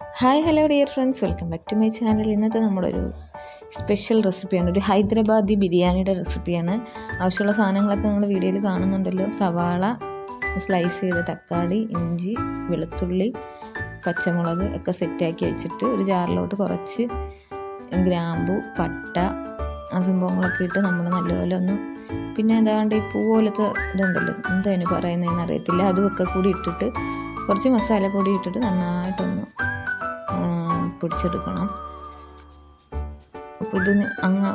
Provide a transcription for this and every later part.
Hi hello dear friends welcome back to my channel ഇന്നത്തെ നമ്മളൊരു special റെസിപ്പിയാണ് ഒരു ഹൈദരാബാദി ബിരിയാണിയുടെ റെസിപ്പിയാണ് ആവശ്യമുള്ള സാധനങ്ങളൊക്കെ നിങ്ങൾ വീഡിയോയിൽ കാണുന്നുണ്ടല്ലോ. സവാള സ്ലൈസ് ചെയ്ത തക്കാളി ഇഞ്ചി വെളുത്തുള്ളി പച്ചമുളക് ഒക്കെ സെറ്റാക്കി വെച്ചിട്ട് ഒരു ജാറിലോട്ട് കുറച്ച് ഗ്രാമ്പു പട്ട ആ സംഭവങ്ങളൊക്കെ ഇട്ട് നമ്മൾ നല്ലപോലെ ഒന്ന് പിന്നെ ഏതാണ്ട് ഈ പൂ പോലത്തെ ഇതുണ്ടല്ലോ. എന്താ അതിന് പറയുന്നതെന്ന് അറിയത്തില്ല. അതുമൊക്കെ കൂടി ഇട്ടിട്ട് കുറച്ച് മസാലപ്പൊടി ഇട്ടിട്ട് നന്നായിട്ടൊന്ന് പിടിച്ചെടുക്കണം. അപ്പോൾ ഇത് അങ്ങ്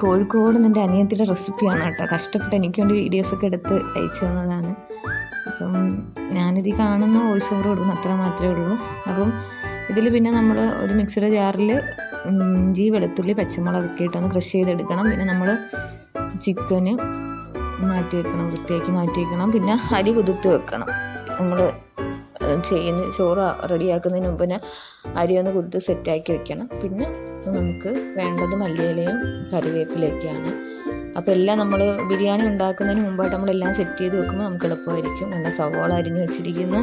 കോഴിക്കോട് നിന്റെ അനിയത്തിയുടെ റെസിപ്പിയാണ് കേട്ടോ. കഷ്ടപ്പെട്ട് എനിക്ക് വേണ്ടി വീഡിയോസൊക്കെ എടുത്ത് അയച്ചു തന്നതാണ്. അപ്പം ഞാനിത് കാണുന്ന വോയിസ് ഓവർ കൊടുക്കുന്നു അത്ര മാത്രമേ ഉള്ളൂ. അപ്പം ഇതിൽ പിന്നെ നമ്മൾ ഒരു മിക്സിയുടെ ജാറിൽ ഇഞ്ചി വെളുത്തുള്ളി പച്ചമുളകൊക്കെ ഇട്ടൊന്ന് ക്രഷ് ചെയ്തെടുക്കണം. പിന്നെ നമ്മൾ ചിക്കന് മാറ്റി വെക്കണം വൃത്തിയാക്കി മാറ്റി വെക്കണം. പിന്നെ അരി കുതിർത്ത് വെക്കണം. നമ്മൾ ചെയ്യുന്ന ചോറ് റെഡിയാക്കുന്നതിന് മുമ്പ് തന്നെ അരി ഒന്ന് കുതിർത്ത് സെറ്റാക്കി വെക്കണം. പിന്നെ നമുക്ക് വേണ്ടത് മല്ലിയിലയും കറിവേപ്പിലയൊക്കെയാണ്. അപ്പോൾ എല്ലാം നമ്മൾ ബിരിയാണി ഉണ്ടാക്കുന്നതിന് മുമ്പായിട്ട് നമ്മളെല്ലാം സെറ്റ് ചെയ്ത് വെക്കുമ്പോൾ നമുക്ക് എളുപ്പമായിരിക്കും. നല്ല സവോള അരിഞ്ഞ് വെച്ചിരിക്കുന്ന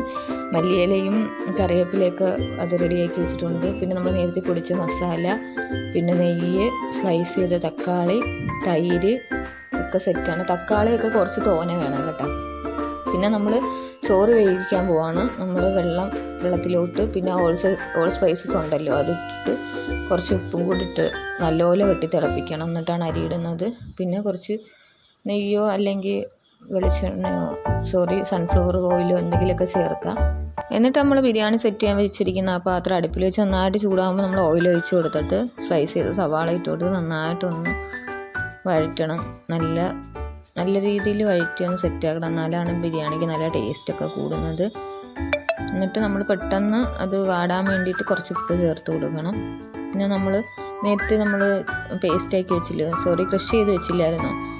മല്ലിയിലയും കറിവേപ്പിലയൊക്കെ അത് റെഡിയാക്കി വെച്ചിട്ടുണ്ട്. പിന്നെ നമ്മൾ നേരത്തെ പൊടിച്ച മസാല പിന്നെ നെയ്യ് സ്ലൈസ് ചെയ്ത തക്കാളി തൈര് ഒക്കെ സെറ്റാണ് തക്കാളിയൊക്കെ കുറച്ച് തോനെ വേണം കേട്ടോ. പിന്നെ നമ്മൾ ചോറ് വേവിക്കാൻ പോവാണ്. നമ്മൾ വെള്ളം വെള്ളത്തിലോട്ട് പിന്നെ ഓൾസ് ഓൾ സ്പൈസസ് ഉണ്ടല്ലോ അതിട്ടിട്ട് കുറച്ച് ഉപ്പും കൂടി ഇട്ട് നല്ലപോലെ വെട്ടി തിളപ്പിക്കണം. എന്നിട്ടാണ് അരി ഇടുന്നത്. പിന്നെ കുറച്ച് നെയ്യോ അല്ലെങ്കിൽ വെളിച്ചെണ്ണയോ സോറി സൺഫ്ലവർ ഓയിലോ എന്തെങ്കിലുമൊക്കെ ചേർക്കാം. എന്നിട്ട് നമ്മൾ ബിരിയാണി സെറ്റ് ചെയ്യാൻ വെച്ചിരിക്കുന്ന ആ പാത്രം അടുപ്പിൽ വെച്ച് നന്നായിട്ട് ചൂടാകുമ്പോൾ നമ്മൾ ഓയിൽ ഒഴിച്ച് കൊടുത്തിട്ട് സ്ലൈസ് ചെയ്ത് സവാള ഇട്ട് കൊടുത്ത് നന്നായിട്ടൊന്ന് വഴറ്റണം. നല്ല നല്ല രീതിയിൽ വഴറ്റി ഒന്ന് സെറ്റ് ആക്കണം. എന്നാലാണ് ബിരിയാണിക്ക് നല്ല ടേസ്റ്റൊക്കെ കൂടുന്നത്. എന്നിട്ട് നമ്മൾ പെട്ടെന്ന് അത് വാടാൻ വേണ്ടിയിട്ട് കുറച്ച് ഉപ്പ് ചേർത്ത് കൊടുക്കണം. പിന്നെ നമ്മൾ നേരത്തെ നമ്മൾ പേസ്റ്റാക്കി വെച്ചില്ല സോറി ക്രഷ് ചെയ്ത് വെച്ചില്ലായിരുന്നു?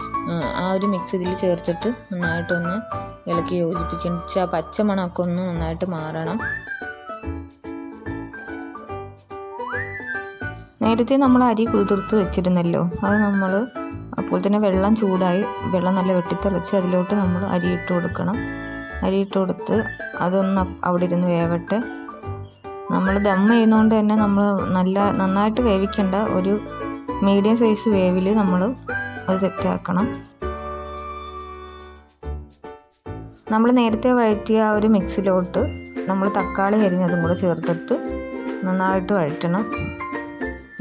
ആ, ഒരു മിക്സ് ഇതിൽ ചേർത്തിട്ട് നന്നായിട്ടൊന്ന് ഇളക്കി യോജിപ്പിക്കണം. ആ പച്ച മണമൊക്കെ ഒന്ന് നന്നായിട്ട് മാറണം. നേരത്തെ നമ്മൾ അരി കുതിർത്ത് വെച്ചിരുന്നല്ലോ. അത് നമ്മൾ അപ്പോൾ തന്നെ വെള്ളം ചൂടായി വെള്ളം നല്ല വെട്ടിത്തിളച്ച് അതിലോട്ട് നമ്മൾ അരി ഇട്ട് കൊടുക്കണം. അരി ഇട്ട് കൊടുത്ത് അതൊന്ന് അവിടെ ഇരുന്ന് വേവട്ടെ. നമ്മൾ ദം ചെയ്യുന്നതുകൊണ്ട് തന്നെ നമ്മൾ നല്ല നന്നായിട്ട് വേവിക്കേണ്ട ഒരു മീഡിയം സൈസ് വേവിൽ നമ്മൾ അത് സെറ്റാക്കണം നമ്മൾ നേരത്തെ വഴറ്റിയ ആ ഒരു മിക്സിലോട്ട് നമ്മൾ തക്കാളി അരിഞ്ഞതും കൂടെ ചേർത്തിട്ട് നന്നായിട്ട് വഴറ്റണം.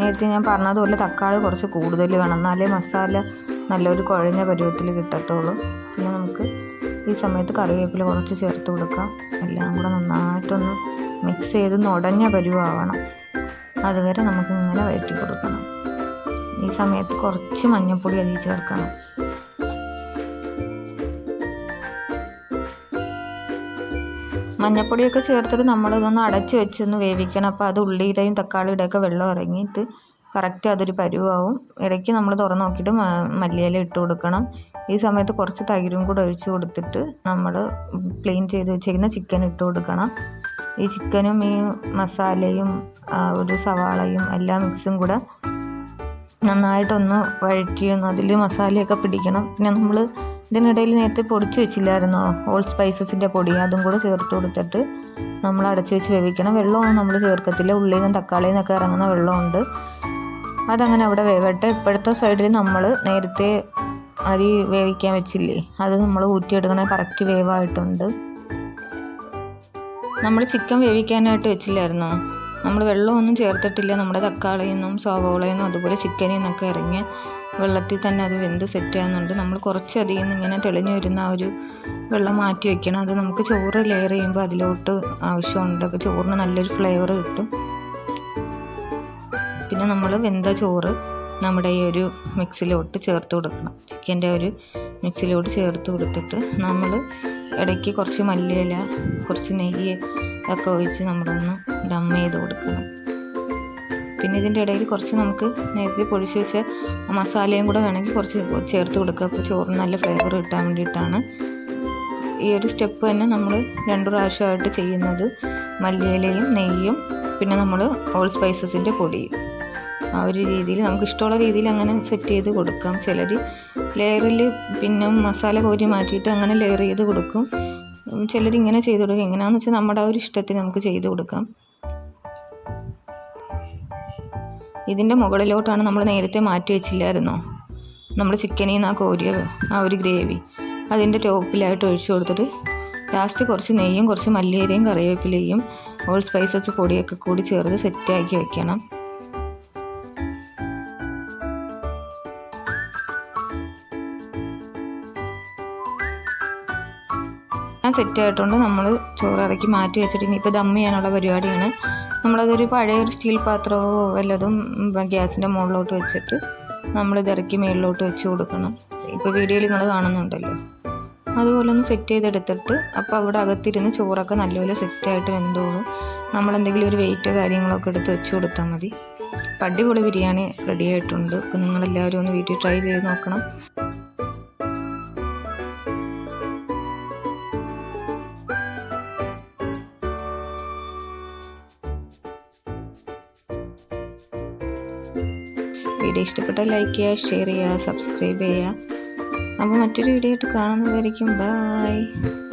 നേരത്തെ ഞാൻ പറഞ്ഞതുപോലെ തക്കാളി കുറച്ച് കൂടുതൽ വേണം. എന്നാലേ മസാല നല്ലൊരു കുഴഞ്ഞ പരുവത്തിൽ കിട്ടത്തുള്ളൂ. പിന്നെ നമുക്ക് ഈ സമയത്ത് കറിവേപ്പില കുറച്ച് ചേർത്ത് കൊടുക്കാം. എല്ലാം കൂടെ നന്നായിട്ടൊന്ന് മിക്സ് ചെയ്ത് നുടഞ്ഞ പരുവാവണം. അതുവരെ നമുക്ക് ഇങ്ങനെ വഴറ്റി കൊടുക്കണം. ഈ സമയത്ത് കുറച്ച് മഞ്ഞൾപ്പൊടി അതിൽ ചേർക്കണം. മഞ്ഞപ്പൊടിയൊക്കെ ചേർത്തിട്ട് നമ്മളിതൊന്ന് അടച്ച് വെച്ചൊന്ന് വേവിക്കണം. അപ്പോൾ അത് ഉള്ളിയുടെയും തക്കാളിയുടെയും ഒക്കെ വെള്ളം ഇറങ്ങിയിട്ട് കറക്റ്റ് അതൊരു പരുവാവും. ഇടയ്ക്ക് നമ്മൾ തുറന്ന് നോക്കിയിട്ട് മല്ലിയില ഇട്ട് കൊടുക്കണം. ഈ സമയത്ത് കുറച്ച് തൈരും കൂടെ ഒഴിച്ച് കൊടുത്തിട്ട് നമ്മൾ ക്ലീൻ ചെയ്ത് വെച്ചിരിക്കുന്ന ചിക്കൻ ഇട്ട് കൊടുക്കണം. ഈ ചിക്കനും ഈ മസാലയും ഒരു സവാളയും എല്ലാ മിക്സും കൂടെ നന്നായിട്ടൊന്ന് വഴറ്റിയൊന്ന് അതിൽ മസാലയൊക്കെ പിടിക്കണം. പിന്നെ നമ്മൾ ഇതിനിടയിൽ നേരത്തെ പൊടിച്ച് വെച്ചില്ലായിരുന്നോ? ഓൾ സ്പൈസസിന്റെ പൊടി അതും കൂടെ ചേർത്ത് കൊടുത്തിട്ട് നമ്മൾ അടച്ചു വെച്ച് വേവിക്കണം. വെള്ളമൊന്നും നമ്മൾ ചേർക്കത്തില്ല. ഉള്ളിൽ നിന്നും തക്കാളിയിൽ നിന്നൊക്കെ ഇറങ്ങുന്ന വെള്ളമുണ്ട്. അതങ്ങനെ അവിടെ വേവട്ടെ. ഇപ്പോഴത്തെ സൈഡിൽ നമ്മൾ നേരത്തെ അരി വേവിക്കാൻ വെച്ചില്ലേ? അത് നമ്മൾ ഊറ്റിയെടുക്കണ കറക്റ്റ് വേവായിട്ടുണ്ട്. നമ്മൾ ചിക്കൻ വേവിക്കാനായിട്ട് വെച്ചില്ലായിരുന്നോ? നമ്മൾ വെള്ളമൊന്നും ചേർത്തിട്ടില്ല. നമ്മുടെ തക്കാളിയിൽ നിന്നും നിന്നും അതുപോലെ ചിക്കനിൽ നിന്നൊക്കെ ഇറങ്ങിയ വെള്ളത്തിൽ തന്നെ അത് വെന്ത് സെറ്റ് ആകുന്നുണ്ട് നമ്മൾ കുറച്ച് കുറച്ചധികം ഇങ്ങനെ തെളിഞ്ഞു വരുന്ന ആ ഒരു വെള്ളം മാറ്റി വെക്കണം. അത് നമുക്ക് ചോറ് ലെയർ ചെയ്യുമ്പോൾ അതിലോട്ട് ആവശ്യമുണ്ട്. അപ്പോൾ ചോറിന് നല്ലൊരു ഫ്ലേവർ കിട്ടും. പിന്നെ നമ്മൾ വെന്ത ചോറ് നമ്മുടെ ഈ ഒരു മിക്സിലോട്ട് ചേർത്ത് കൊടുക്കണം. ചിക്കന്റെ ഒരു മിക്സിലോട്ട് ചേർത്ത് കൊടുത്തിട്ട് നമ്മൾ ഇടയ്ക്ക് കുറച്ച് മല്ലിയില കുറച്ച് നെയ്യ് ഒക്കെ ഒഴിച്ച് നമ്മളൊന്ന് ദം ചെയ്ത് കൊടുക്കണം. പിന്നെ ഇതിന്റെ ഇടയിൽ കുറച്ച് നമുക്ക് നേരത്തെ പൊടിച്ച് വെച്ച മസാലയും കൂടെ വേണമെങ്കിൽ കുറച്ച് ചേർത്ത് കൊടുക്കുക. അപ്പോൾ ചോറിന് നല്ല ഫ്ലേവർ കിട്ടാൻ വേണ്ടിയിട്ടാണ്. ഈ ഒരു സ്റ്റെപ്പ് തന്നെ നമ്മൾ രണ്ടു പ്രാവശ്യമായിട്ട് ചെയ്യുന്നത്. മല്ലിയിലയും നെയ്യും പിന്നെ നമ്മൾ ഓൾ സ്പൈസസിന്റെ പൊടി. ആ ഒരു രീതിയിൽ നമുക്ക് ഇഷ്ടമുള്ള രീതിയിൽ അങ്ങനെ സെറ്റ് ചെയ്ത് കൊടുക്കാം. ചിലർ ലെയറിൽ പിന്നെ മസാല കോരി മാറ്റിയിട്ട് അങ്ങനെ ലെയർ ചെയ്ത് കൊടുക്കും. ചിലരിങ്ങനെ ചെയ്ത് കൊടുക്കുക എങ്ങനെയാണെന്ന് വെച്ചാൽ നമ്മുടെ ആ ഒരു ഇഷ്ടത്തിന് നമുക്ക് ചെയ്ത് കൊടുക്കാം. ഇതിന്റെ മുകളിലോട്ടാണ് നമ്മൾ നേരത്തെ മാറ്റി വെച്ചില്ലായിരുന്നോ? നമ്മൾ ചിക്കനിൽ നിന്ന് ആ കോരിയ ആ ഒരു ഗ്രേവി അതിന്റെ ടോപ്പിലായിട്ട് ഒഴിച്ചു കൊടുത്തിട്ട് ലാസ്റ്റ് കുറച്ച് നെയ്യും കുറച്ച് മല്ലിയേരയും കറിവേപ്പിലയും ഓൾ സ്പൈസസ് പൊടിയൊക്കെ കൂടി ചേർത്ത് സെറ്റാക്കി വെക്കണം. സെറ്റ് ആയിട്ടുണ്ട്. നമ്മൾ ചോറ് ഇറക്കി മാറ്റി വെച്ചിട്ട് ഇനിയിപ്പോൾ ദം ചെയ്യാനുള്ള പരിപാടിയാണ്. നമ്മളതൊരു പഴയ ഒരു സ്റ്റീൽ പാത്രമോ വല്ലതും ഗ്യാസിന്റെ മുകളിലോട്ട് വെച്ചിട്ട് നമ്മളിത് ഇറക്കി മേളിലോട്ട് വെച്ച് കൊടുക്കണം. ഇപ്പോൾ വീഡിയോയിൽ നിങ്ങൾ കാണുന്നുണ്ടല്ലോ. അതുപോലെ ഒന്ന് സെറ്റ് ചെയ്തെടുത്തിട്ട് അപ്പോൾ അവിടെ അകത്തിരുന്ന് ചോറൊക്കെ നല്ലപോലെ സെറ്റായിട്ട് വെന്തോളും. നമ്മളെന്തെങ്കിലും ഒരു വെയിറ്റോ കാര്യങ്ങളൊക്കെ എടുത്ത് വെച്ച് കൊടുത്താൽ മതി. പടിപൊളി ബിരിയാണി റെഡി ആയിട്ടുണ്ട്. അപ്പോൾ നിങ്ങളെല്ലാവരും ഒന്ന് വീട്ടിൽ ട്രൈ ചെയ്ത് നോക്കണം. വീഡിയോ ഇഷ്ടപ്പെട്ടാൽ ലൈക്ക് ചെയ്യുക ഷെയർ ചെയ്യുക സബ്സ്ക്രൈബ് ചെയ്യുക. അപ്പോൾ മറ്റൊരു വീഡിയോ ആയിട്ട് കാണുന്നതായിരിക്കും. ബൈ